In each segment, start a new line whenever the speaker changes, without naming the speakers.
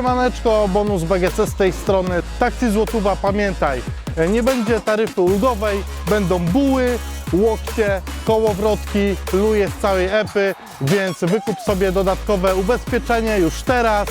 Siemaneczko, bonus BGC z tej strony. Taksy Złotówa, pamiętaj, e, nie będzie taryfy ulgowej, będą buły, łokcie, kołowrotki, luje z całej epy, więc wykup sobie dodatkowe ubezpieczenie już teraz.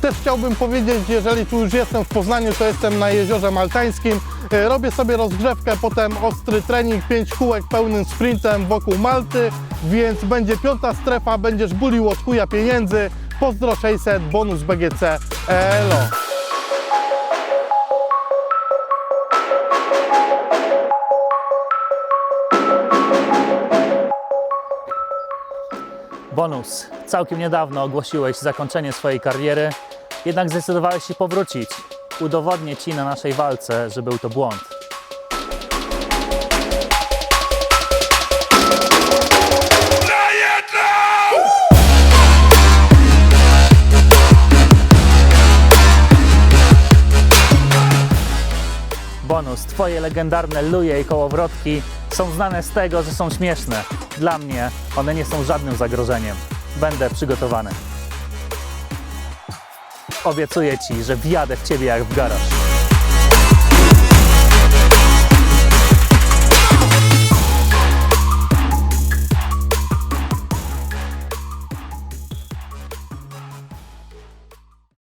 Też chciałbym powiedzieć, jeżeli tu już jestem w Poznaniu, to jestem na Jeziorze Maltańskim. E, Robię sobie rozgrzewkę, potem ostry trening, 5 kółek pełnym sprintem wokół Malty, więc będzie piąta strefa, będziesz bulił od chuja pieniędzy. Pozdro 600, bonus BGC, elo.
Bonus. Całkiem niedawno ogłosiłeś zakończenie swojej kariery, jednak zdecydowałeś się powrócić. Udowodnię Ci na naszej walce, że był to błąd. Bonus. Twoje legendarne luje i kołowrotki są znane z tego, że są śmieszne. Dla mnie one nie są żadnym zagrożeniem. Będę przygotowany. Obiecuję Ci, że wjadę w Ciebie jak w garaż.